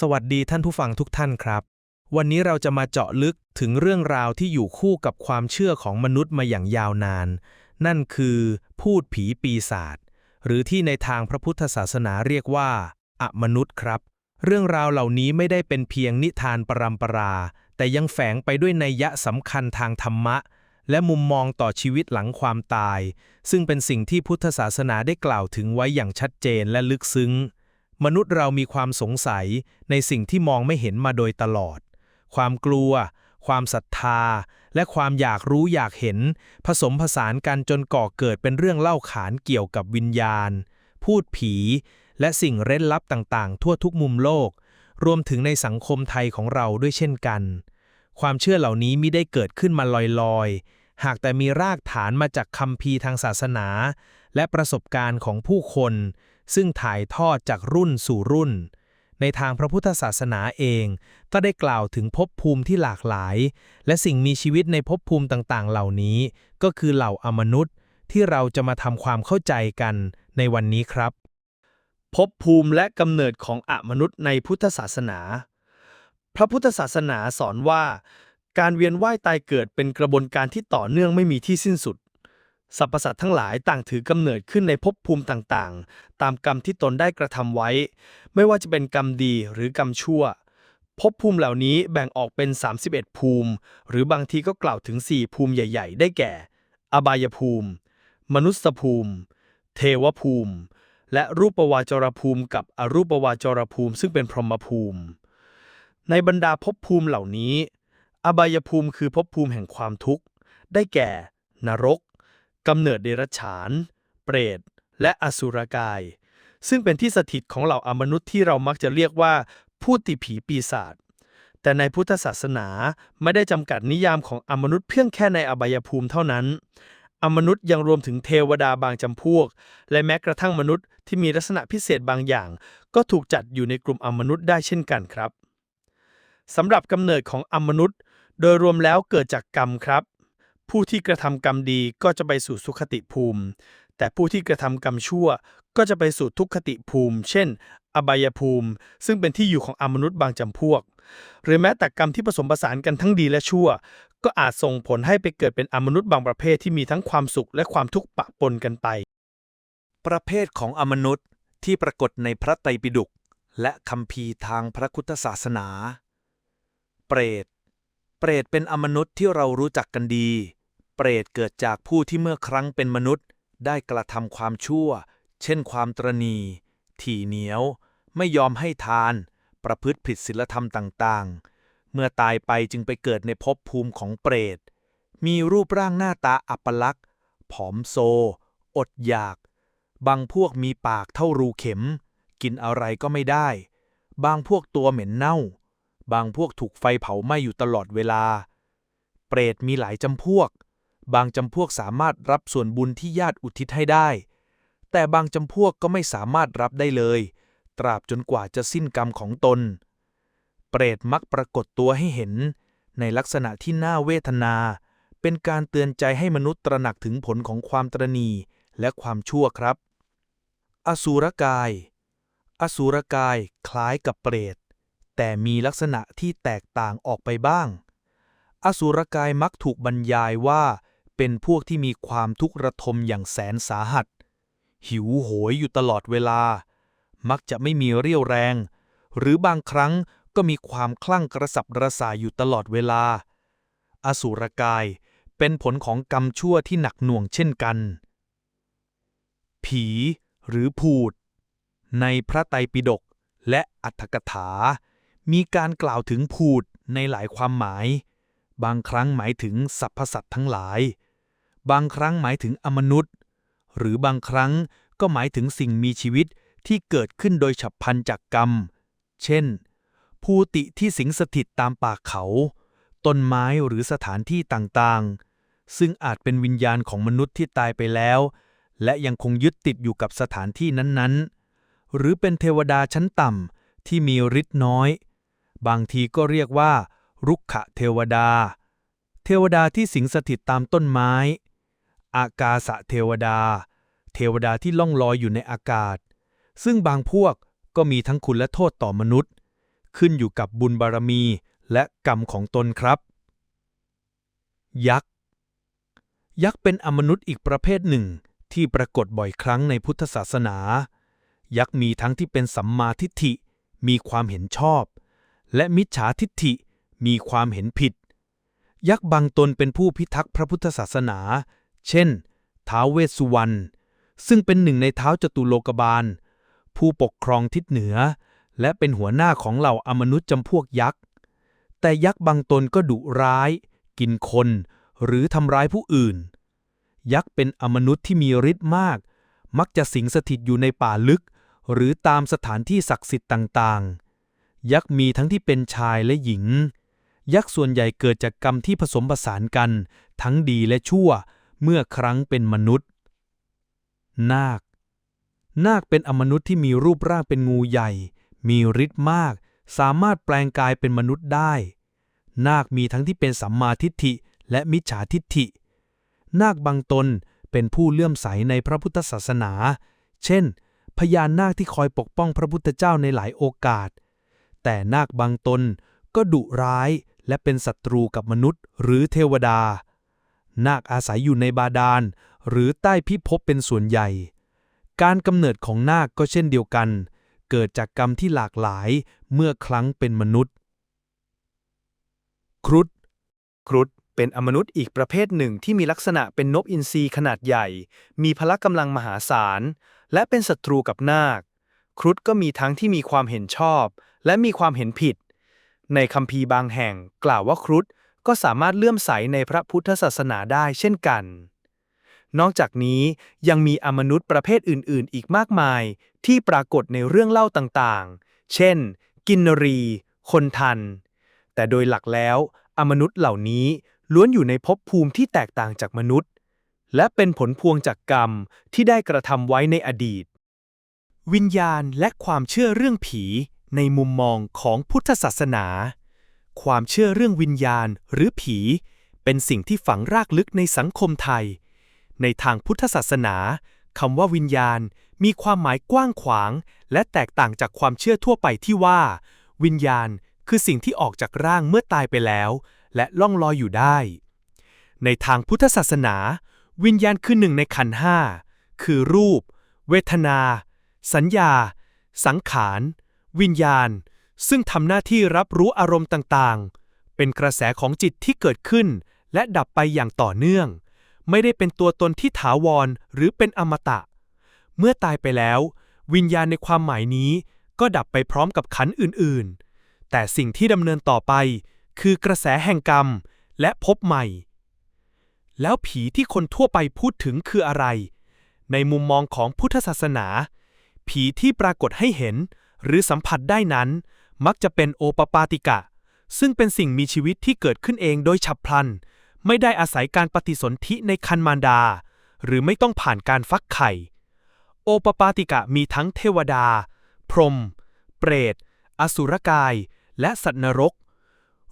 สวัสดีท่านผู้ฟังทุกท่านครับ วันนี้เราจะมาเจาะลึกถึงเรื่องราวที่อยู่คู่กับความเชื่อของมนุษย์มาอย่างยาวนาน นั่นคือ พูดผีปีศาจหรือที่ในทางพระพุทธศาสนาเรียกว่าอมนุษย์ครับ เรื่องราวเหล่านี้ไม่ได้เป็นเพียงนิทานปรำปรา แต่ยังแฝงไปด้วยนัยยะสำคัญทางธรรมะ และมุมมองต่อชีวิตหลังความตาย ซึ่งเป็นสิ่งที่พุทธศาสนาได้กล่าวถึงไว้อย่างชัดเจนและลึกซึ้ง มนุษย์เรามีความสงสัยในสิ่งที่มองไม่เห็นมาโดยตลอด ความกลัว ความศรัทธา และความอยากรู้อยากเห็น ผสมผสานกันจนก่อเกิดเป็นเรื่องเล่าขานเกี่ยวกับวิญญาณ พูดผี และสิ่งเร้นลับต่างๆ ทั่วทุกมุมโลก รวมถึงในสังคมไทยของเราด้วยเช่นกัน ความเชื่อเหล่านี้มิได้เกิดขึ้นมาลอยๆ หากแต่มีรากฐานมาจากคำพีทางศาสนา และประสบการณ์ของผู้คน ซึ่งถ่ายทอดจากรุ่นสู่รุ่น ในทางพระพุทธศาสนาเอง ก็ได้กล่าวถึงภพภูมิที่หลากหลาย และสิ่งมีชีวิตในภพภูมิต่างๆ เหล่านี้ ก็คือเหล่าอมนุษย์ ที่เราจะมาทำความเข้าใจกันในวันนี้ครับภพภูมิและกำเนิดของอมนุษย์ในพุทธศาสนา พระพุทธศาสนาสอนว่า การเวียนว่ายตายเกิดเป็นกระบวนการที่ต่อเนื่องไม่มีที่สิ้นสุด สรรพสัตว์ทั้งหลายต่างถือกำเนิดขึ้นในภพภูมิต่างๆ ตามกรรมที่ตนได้กระทำไว้ ไม่ว่าจะเป็นกรรมดีหรือกรรมชั่วภพภูมิเหล่านี้แบ่งออกเป็น 31 ภูมิ หรือบางทีก็กล่าวถึง 4 ภูมิใหญ่ ๆ ได้แก่ อบายภูมิ มนุษยภูมิ เทวภูมิ และรูปวาจรภูมิกับอรูปวาจรภูมิ ซึ่งเป็นพรหมภูมิ ในบรรดาภพภูมิเหล่านี้ อบายภูมิคือภพภูมิแห่งความทุกข์ ได้แก่ นรก กำเนิดเดรัจฉาน เปรต และอสุรกาย ซึ่งเป็นที่สถิตของเหล่าอมนุษย์ที่เรามักจะเรียกว่าผู้ติผีปีศาจแต่ในพุทธศาสนาไม่ได้จำกัดนิยามของอมนุษย์เพียงแค่ในอบายภูมิเท่านั้น อมนุษย์ยังรวมถึงเทวดาบางจำพวก และแม้กระทั่งมนุษย์ที่มีลักษณะพิเศษบางอย่าง ก็ถูกจัดอยู่ในกลุ่มอมนุษย์ได้เช่นกันครับสำหรับกำเนิดของอมนุษย์ โดยรวมแล้วเกิดจากกรรมครับ ผู้ที่กระทำกรรมดีก็จะไปสู่สุขติภูมิ แต่ผู้ที่กระทำกรรมชั่วก็จะไปสู่ทุกขติภูมิ เช่น อบายภูมิ ซึ่งเป็นที่อยู่ของอมนุษย์บางจำพวก หรือแม้แต่กรรมที่ผสมผสานกันทั้งดีและชั่ว ก็อาจส่งผลให้ไปเกิดเป็นอมนุษย์บางประเภทที่มีทั้งความสุขและความทุกข์ปะปนกันไป ประเภทของอมนุษย์ที่ปรากฏในพระไตรปิฎกและคัมภีทางพระพุทธศาสนา เปรต เปรตเป็นอมนุษย์ที่เรารู้จักกันดี เปรตเกิดจากผู้ที่เมื่อครั้งเป็นมนุษย์ ได้กระทำความชั่ว เช่นความตรณี ถี่เหนียว ไม่ยอมให้ทาน ประพฤติผิดศีลธรรมต่างๆ เมื่อตายไปจึงไปเกิดในภพภูมิของเปรต มีรูปร่างหน้าตาอัปลักษ์ผอมโซ อดอยาก บางพวกมีปากเท่ารูเข็ม กินอะไรก็ไม่ได้ บางพวกตัวเหม็นเน่า บางพวกถูกไฟเผาไหม้อยู่ตลอดเวลา เปรตมีหลายจำพวก บางจำพวกสามารถรับส่วนบุญที่ญาติอุทิศให้ได้ แต่บางจำพวกก็ไม่สามารถรับได้เลย ตราบจนกว่าจะสิ้นกรรมของตน เปรตมักปรากฏตัวให้เห็น ในลักษณะที่น่าเวทนา เป็นการเตือนใจให้มนุษย์ตระหนักถึงผลของความตรณีและความชั่วครับ อสูรกาย อสูรกายคล้ายกับเปรต แต่มีลักษณะที่แตกต่างออกไปบ้าง อสูรกายมักถูกบรรยายว่า เป็นพวกที่มีความทุกข์ระทมอย่างแสนสาหัส หิวโหยอยู่ตลอดเวลา มักจะไม่มีเรี่ยวแรง หรือบางครั้งก็มีความคลั่งกระสับกระส่ายอยู่ตลอดเวลา อสูรกายเป็นผลของกรรมชั่วที่หนักหน่วงเช่นกัน ผีหรือผูด ในพระไตรปิฎกและอัตถกถา มีการกล่าวถึงผูดในหลายความหมาย บางครั้งหมายถึงสรรพสัตว์ทั้งหลาย บางครั้งหมายถึงอมนุษย์ หรือบางครั้งก็หมายถึงสิ่งมีชีวิตที่เกิดขึ้นโดยฉับพลันจากกรรม เช่น ภูติที่สิงสถิตตามป่าเขา ต้นไม้หรือสถานที่ต่างๆ ซึ่งอาจเป็นวิญญาณของมนุษย์ที่ตายไปแล้ว และยังคงยึดติดอยู่กับสถานที่นั้นๆ หรือเป็นเทวดาชั้นต่ำที่มีฤทธิ์น้อย บางทีก็เรียกว่า รุกขเทวดา เทวดาที่สิงสถิตตามต้นไม้ อากาสะเทวดา เทวดาที่ล่องลอยอยู่ในอากาศ ซึ่งบางพวกก็มีทั้งคุณและโทษต่อมนุษย์ ขึ้นอยู่กับบุญบารมีและกรรมของตนครับ ยักษ์ ยักษ์เป็นอมนุษย์อีกประเภทหนึ่งที่ปรากฏบ่อยครั้งในพุทธศาสนา ยักษ์มีทั้งที่เป็นสัมมาทิฏฐิ มีความเห็นชอบ และมิจฉาทิฏฐิมีความเห็นผิด ยักษ์บางตนเป็นผู้พิทักษ์พระพุทธศาสนา เช่น ท้าวเวสสุวรรณ ซึ่งเป็นหนึ่งในเท้าวจตุโลกบาล ผู้ปกครองทิศเหนือ และเป็นหัวหน้าของเหล่าอมนุษย์จำพวกยักษ์ แต่ยักษ์บางตนก็ดุร้าย กินคน หรือทำร้ายผู้อื่น ยักษ์เป็นอมนุษย์ที่มีฤทธิ์มาก มักจะสิงสถิตอยู่ในป่าลึก หรือตามสถานที่ศักดิ์สิทธิ์ต่างๆ ยักษ์มีทั้งที่เป็นชายและหญิงยักษ์ส่วนใหญ่เกิดจากกรรมที่ผสมผสานกัน ทั้งดีและชั่ว เมื่อครั้งเป็นมนุษย์ นาค นาคเป็นอมนุษย์ที่มีรูปร่างเป็นงูใหญ่ มีฤทธิ์มาก สามารถแปลงกายเป็นมนุษย์ได้ นาคมีทั้งที่เป็นสัมมาทิฏฐิและมิจฉาทิฏฐิ นาคบางตนเป็นผู้เลื่อมใสในพระพุทธศาสนา เช่น พญานาคที่คอยปกป้องพระพุทธเจ้าในหลายโอกาส แต่นาคบางตนก็ดุร้ายและเป็นศัตรูกับมนุษย์หรือเทวดา นาคอาศัยอยู่ในบาดาล หรือใต้พิภพเป็นส่วนใหญ่ การกำเนิดของนาคก็เช่นเดียวกัน เกิดจากกรรมที่หลากหลายเมื่อครั้งเป็นมนุษย์ ครุฑครุฑเป็นอมนุษย์อีกประเภทหนึ่งที่มีลักษณะเป็นนกอินทรีขนาดใหญ่ มีพละกำลังมหาศาล และเป็นศัตรูกับนาค ครุฑก็มีทั้งที่มีความเห็นชอบ และมีความเห็นผิด ในคัมภีร์บางแห่งกล่าวว่าครุฑ ก็สามารถเลื่อมใสในพระพุทธศาสนาได้เช่นกัน นอกจากนี้ยังมีอมนุษย์ประเภทอื่น ๆ อีกมากมาย ที่ปรากฏในเรื่องเล่าต่างๆ เช่น กินนรี คนทัน แต่โดยหลักแล้ว อมนุษย์เหล่านี้ล้วนอยู่ในภพภูมิที่แตกต่างจากมนุษย์ และเป็นผลพวงจากกรรมที่ได้กระทำไว้ในอดีต วิญญาณและความเชื่อเรื่องผีในมุมมองของพุทธศาสนา ความเชื่อเรื่องวิญญาณหรือผี เป็นสิ่งที่ฝังรากลึกในสังคมไทย ในทางพุทธศาสนาคำว่าวิญญาณมีความหมายกว้างขวาง และแตกต่างจากความเชื่อทั่วไปที่ว่า วิญญาณคือสิ่งที่ออกจากร่างเมื่อตายไปแล้ว และล่องลอยอยู่ได้ ในทางพุทธศาสนา วิญญาณคือหนึ่งในขันห้าคือรูป เวทนา สัญญา สังขาร วิญญาณ ซึ่งทำหน้าที่รับรู้อารมณ์ต่างๆ เป็นกระแสของจิตที่เกิดขึ้น และดับไปอย่างต่อเนื่อง ไม่ได้เป็นตัวตนที่ถาวรหรือเป็นอมตะ เมื่อตายไปแล้ว วิญญาณในความหมายนี้ ก็ดับไปพร้อมกับขันอื่นๆ แต่สิ่งที่ดำเนินต่อไป คือกระแสแห่งกรรม และพบใหม่ แล้วผีที่คนทั่วไปพูดถึงคืออะไร ในมุมมองของพุทธศาสนา ผีที่ปรากฏให้เห็นหรือสัมผัสได้นั้น มักจะเป็นโอปปาติกะ ซึ่งเป็นสิ่งมีชีวิตที่เกิดขึ้นเองโดยฉับพลัน ไม่ได้อาศัยการปฏิสนธิในคันมารดา หรือไม่ต้องผ่านการฟักไข่ โอปปาติกะมีทั้งเทวดา พรหมเปรต อสุรกาย และสัตว์นรก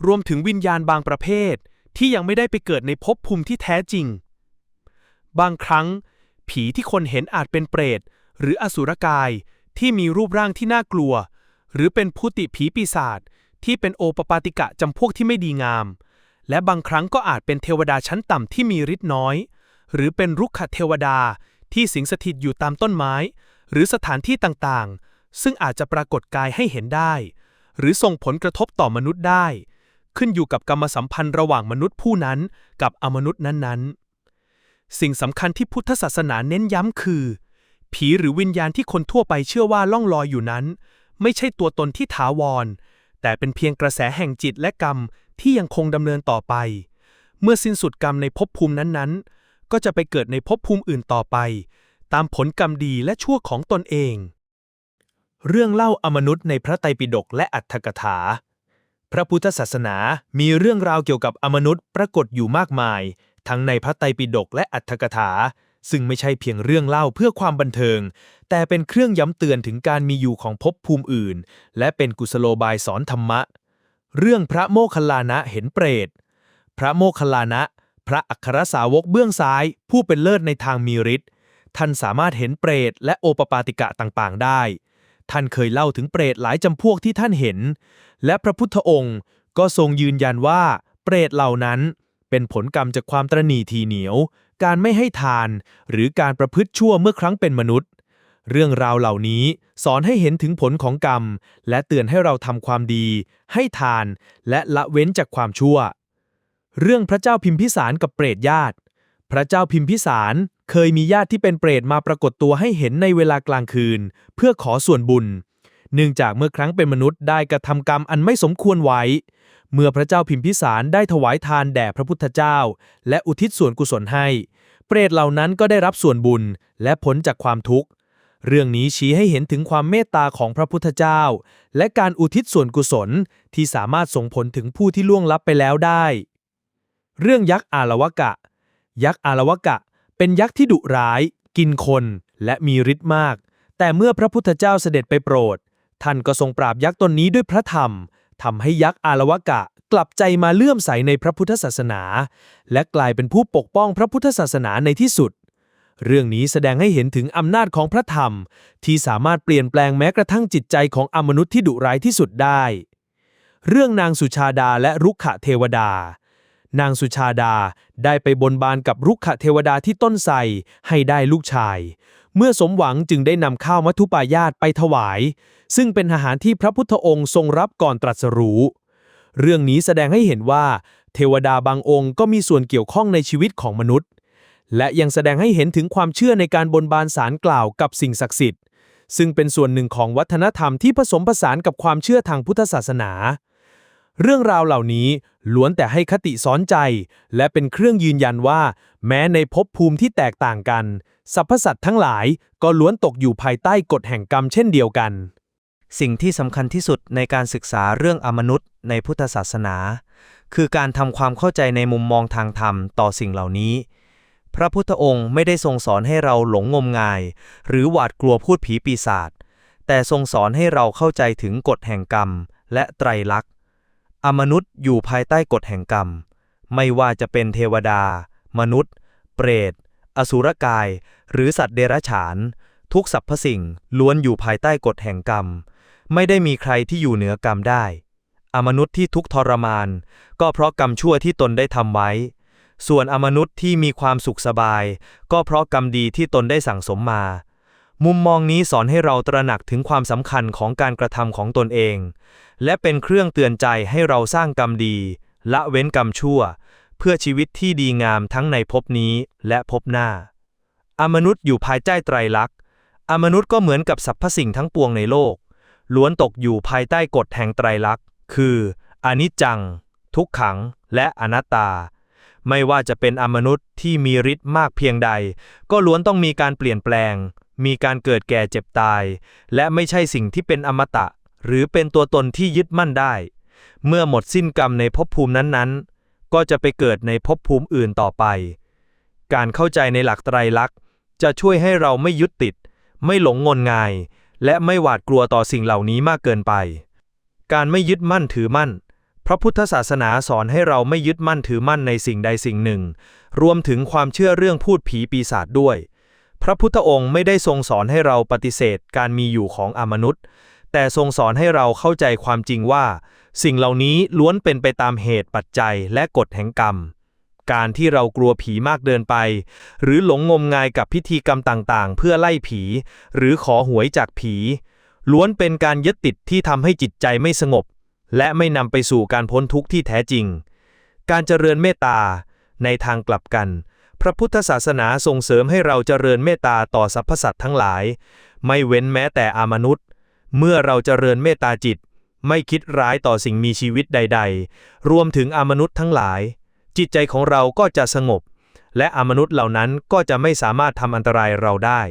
รวมถึงวิญญาณบางประเภทที่ยังไม่ได้ไปเกิดในภพภูมิที่แท้จริง บางครั้ง ผีที่คนเห็นอาจเป็นเปรต หรืออสุรกายที่มีรูปร่างที่น่ากลัว หรือเป็นผู้ติผีปีศาจที่เป็นโอปปาติกะจำพวกที่ไม่ดีงาม และบางครั้งก็อาจเป็นเทวดาชั้นต่ำที่มีฤทธิ์น้อย หรือเป็นรุกขเทวดาที่สิงสถิตอยู่ตามต้นไม้ หรือสถานที่ต่างๆ ซึ่งอาจจะปรากฏกายให้เห็นได้ หรือส่งผลกระทบต่อมนุษย์ได้ ขึ้นอยู่กับกรรมสัมพันธ์ระหว่างมนุษย์ผู้นั้นกับอมนุษย์นั้นๆ สิ่งสำคัญที่พุทธศาสนาเน้นย้ำคือ ผีหรือวิญญาณที่คนทั่วไปเชื่อว่าล่องลอยอยู่นั้น ไม่ใช่ตัวตนที่ถาวร แต่เป็นเพียงกระแสแห่งจิตและกรรมที่ยังคงดำเนินต่อไป เมื่อสิ้นสุดกรรมในภพภูมินั้นๆ ก็จะไปเกิดในภพภูมิอื่นต่อไป ตามผลกรรมดีและชั่วของตนเอง เรื่องเล่าอมนุษย์ในพระไตรปิฎกและอัตถกถา พระพุทธศาสนามีเรื่องราวเกี่ยวกับอมนุษย์ปรากฏอยู่มากมาย ทั้งในพระไตรปิฎกและอัตถกถา ซึ่งไม่ใช่เพียงเรื่องเล่าเพื่อความบันเทิง แต่เป็นเครื่องย้ำเตือนถึงการมีอยู่ของภพภูมิอื่น และเป็นกุศโลบายสอนธรรมะ เรื่องพระโมคคัลลานะเห็นเปรต พระโมคคัลลานะ พระอัครสาวกเบื้องซ้าย ผู้เป็นเลิศในทางมีฤทธิ์ท่านสามารถเห็นเปรตและโอปปาติกะต่างๆ ได้ ท่านเคยเล่าถึงเปรตหลายจำพวกที่ท่านเห็น และพระพุทธองค์ก็ทรงยืนยันว่าเปรตเหล่านั้น เป็นผลกรรมจากความตระหนี่ทีเหนียว การไม่ให้ทาน หรือการประพฤติชั่วเมื่อครั้งเป็นมนุษย์ เรื่องราวเหล่านี้สอนให้เห็นถึงผลของกรรม และเตือนให้เราทำความดี ให้ทาน และละเว้นจากความชั่ว เรื่องพระเจ้าพิมพิสารกับเปรตญาติ พระเจ้าพิมพิสารเคยมีญาติที่เป็นเปรตมาปรากฏตัวให้เห็นในเวลากลางคืน เพื่อขอส่วนบุญ เนื่องจากเมื่อครั้งเป็นมนุษย์ได้กระทำกรรมอันไม่สมควรไว้ เมื่อพระเจ้าพิมพิสารได้ถวายทานแด่พระพุทธเจ้า และอุทิศส่วนกุศลให้ เปรตเหล่านั้นก็ได้รับส่วนบุญและพ้นจากความทุกข์ เรื่องนี้ชี้ให้เห็นถึงความเมตตาของพระพุทธเจ้า และการอุทิศส่วนกุศลที่สามารถส่งผลถึงผู้ที่ล่วงลับไปแล้วได้ เรื่องยักษ์อาลวกะ ยักษ์อาลวกะ เป็นยักษ์ที่ดุร้าย กินคน และมีฤทธิ์มาก แต่เมื่อพระพุทธเจ้าเสด็จไปโปรด ท่านก็ทรงปราบยักษ์ตนนี้ด้วยพระธรรม ทำให้ยักษ์อาลวกะกลับใจมาเลื่อมใสในพระพุทธศาสนา และกลายเป็นผู้ปกป้องพระพุทธศาสนาในที่สุด เรื่องนี้แสดงให้เห็นถึงอำนาจของพระธรรม ที่สามารถเปลี่ยนแปลงแม้กระทั่งจิตใจของอมนุษย์ที่ดุร้ายที่สุดได้ เรื่องนางสุชาดาและรุกขเทวดา นางสุชาดาได้ไปบนบานกับรุกขเทวดาที่ต้นไทรให้ได้ลูกชาย เมื่อสมหวังจึงได้นำข้าวมัทุปายาตไปถวาย ซึ่งเป็นอาหารที่พระพุทธองค์ทรงรับก่อนตรัสรู้ เรื่องนี้แสดงให้เห็นว่า เทวดาบางองค์ก็มีส่วนเกี่ยวข้องในชีวิตของมนุษย์ และยังแสดงให้เห็นถึงความเชื่อในการบนบานสารกล่าวกับสิ่งศักดิ์สิทธิ์ ซึ่งเป็นส่วนหนึ่งของวัฒนธรรมที่ผสมผสานกับความเชื่อทางพุทธศาสนา เรื่องราวเหล่านี้ล้วนแต่ให้คติสอนใจ และเป็นเครื่องยืนยันว่า แม้ในภพภูมิที่แตกต่างกันสรรพสัตว์ทั้งหลายก็ล้วนตกอยู่ภายใต้กฎแห่งกรรมเช่นเดียวกัน สิ่งที่สำคัญที่สุดในการศึกษาเรื่องอมนุษย์ในพุทธศาสนา คือการทำความเข้าใจในมุมมองทางธรรมต่อสิ่งเหล่านี้ พระพุทธองค์ไม่ได้ทรงสอนให้เราหลงงมงาย หรือหวาดกลัวพูดผีปีศาจแต่ทรงสอนให้เราเข้าใจถึงกฎแห่งกรรม และไตรลักษณ์ อมนุษย์อยู่ภายใต้กฎแห่งกรรม ไม่ว่าจะเป็นเทวดา มนุษย์ เปรต อสุรกาย หรือสัตว์เดรัจฉาน ทุกสรรพสิ่งล้วนอยู่ภายใต้กฎแห่งกรรม ไม่ได้มีใครที่อยู่เหนือกรรมได้ อมนุษย์ที่ทุกทรมาน ก็เพราะกรรมชั่วที่ตนได้ทำไว้ ส่วนอมนุษย์ที่มีความสุขสบาย ก็เพราะกรรมดีที่ตนได้สั่งสมมา มุมมองนี้สอนให้เราตระหนักถึงความสำคัญของการกระทำของตนเอง และเป็นเครื่องเตือนใจให้เราสร้างกรรมดี ละเว้นกรรมชั่ว เพื่อชีวิตที่ดีงามทั้งในภพนี้และภพหน้า อมนุษย์อยู่ภายใต้ไตรลักษณ์อมนุษย์ก็เหมือนกับสรรพสิ่งทั้งปวงในโลก ล้วนตกอยู่ภายใต้กฎแห่งไตรลักษณ์ คือ อนิจจัง ทุกขัง และอนัตตา ไม่ว่าจะเป็นอมนุษย์ที่มีฤทธิ์มากเพียงใด ก็ล้วนต้องมีการเปลี่ยนแปลง มีการเกิดแก่เจ็บตาย และไม่ใช่สิ่งที่เป็นอมตะ หรือเป็นตัวตนที่ยึดมั่นได้ เมื่อหมดสิ้นกรรมในภพภูมินั้นๆ ก็จะไปเกิดในภพภูมิอื่นต่อไป การเข้าใจในหลักไตรลักษณ์จะช่วยให้เราไม่ยึดติด ไม่หลงงมงาย และไม่หวาดกลัวต่อสิ่งเหล่านี้มากเกินไป การไม่ยึดมั่นถือมั่น พระพุทธศาสนาสอนให้เราไม่ยึดมั่นถือมั่นในสิ่งใดสิ่งหนึ่ง รวมถึงความเชื่อเรื่องพูดผีปีศาจด้วย พระพุทธองค์ไม่ได้ทรงสอนให้เราปฏิเสธการมีอยู่ของอมนุษย์ แต่ทรงสอนให้เราเข้าใจความจริงว่า สิ่งเหล่านี้ล้วนเป็นไปตามเหตุปัจจัยและกฎแห่งกรรม การที่เรากลัวผีมากเดินไป หรือหลงงมงายกับพิธีกรรมต่างๆ เพื่อไล่ผี หรือขอหวยจากผี ล้วนเป็นการยึดติดที่ทำให้จิตใจไม่สงบ และไม่นำไปสู่การพ้นทุกข์ที่แท้จริง การเจริญเมตตา ในทางกลับกัน พระพุทธศาสนาส่งเสริมให้เราเจริญเมตตาต่อสรรพสัตว์ทั้งหลาย ไม่เว้นแม้แต่อามนุษย์ เมื่อเราเจริญเมตตาจิตไม่คิดร้ายต่อสิ่งมีชีวิตใด ๆ รวมถึงอมนุษย์ทั้งหลาย จิตใจของเราก็จะสงบ และอมนุษย์เหล่านั้นก็จะไม่สามารถทำอันตรายเราได้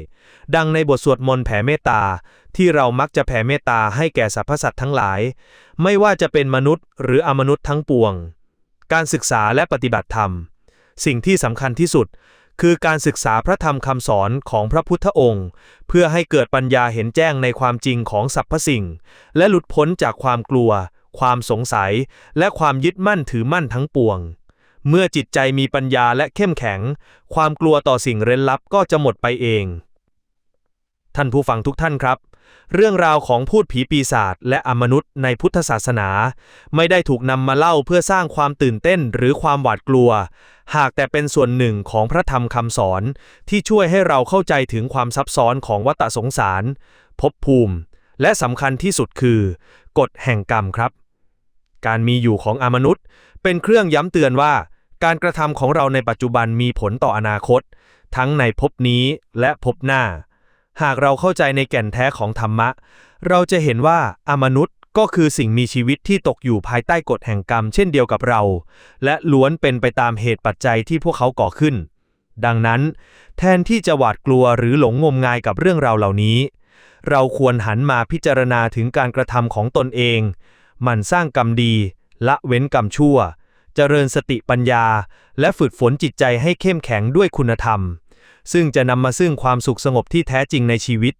ดังในบทสวดมนต์แผ่เมตตา ที่เรามักจะแผ่เมตตาให้แก่สรรพสัตว์ทั้งหลาย ไม่ว่าจะเป็นมนุษย์หรืออมนุษย์ทั้งปวง การศึกษาและปฏิบัติธรรม สิ่งที่สำคัญที่สุดคือการศึกษาพระธรรมคำสอนของพระพุทธองค์ เพื่อให้เกิดปัญญาเห็นแจ้งในความจริงของสรรพสิ่ง และหลุดพ้นจากความกลัว ความสงสัย และความยึดมั่นถือมั่นทั้งปวง เมื่อจิตใจมีปัญญาและเข้มแข็ง ความกลัวต่อสิ่งเร้นลับก็จะหมดไปเอง ท่านผู้ฟังทุกท่านครับ เรื่องราวของพูดผีปีศาจและอมนุษย์ในพุทธศาสนา ไม่ได้ถูกนำมาเล่าเพื่อสร้างความตื่นเต้นหรือความหวาดกลัว หากแต่เป็นส่วนหนึ่งของพระธรรมคำสอน ที่ช่วยให้เราเข้าใจถึงความซับซ้อนของวัฏสงสาร ภพภูมิ และสำคัญที่สุดคือ กฎแห่งกรรมครับ การมีอยู่ของอมนุษย์ เป็นเครื่องย้ำเตือนว่า การกระทำของเราในปัจจุบันมีผลต่ออนาคต ทั้งในภพนี้และภพหน้า หากเราเข้าใจในแก่นแท้ของธรรมะ เราจะเห็นว่าอมนุษย์ก็คือสิ่งมีชีวิตที่ตกอยู่ภายใต้กฎแห่งกรรมเช่นเดียวกับเรา และล้วนเป็นไปตามเหตุปัจจัยที่พวกเขาก่อขึ้น ดังนั้น แทนที่จะหวาดกลัวหรือหลงงมงายกับเรื่องราวเหล่านี้ เราควรหันมาพิจารณาถึงการกระทำของตนเอง มันสร้างกรรมดี ละเว้นกรรมชั่ว เจริญสติปัญญา และฝึกฝนจิตใจให้เข้มแข็งด้วยคุณธรรม ซึ่งจะนำมาซึ่งความสุขสงบที่แท้จริงในชีวิต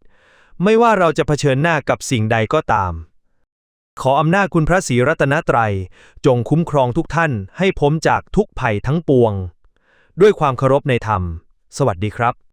ไม่ว่าเราจะเผชิญหน้ากับสิ่งใดก็ตาม ขออำนาจคุณพระศรีรัตนตรัย จงคุ้มครองทุกท่านให้พ้นจากทุกภัยทั้งปวง ด้วยความเคารพในธรรม สวัสดีครับ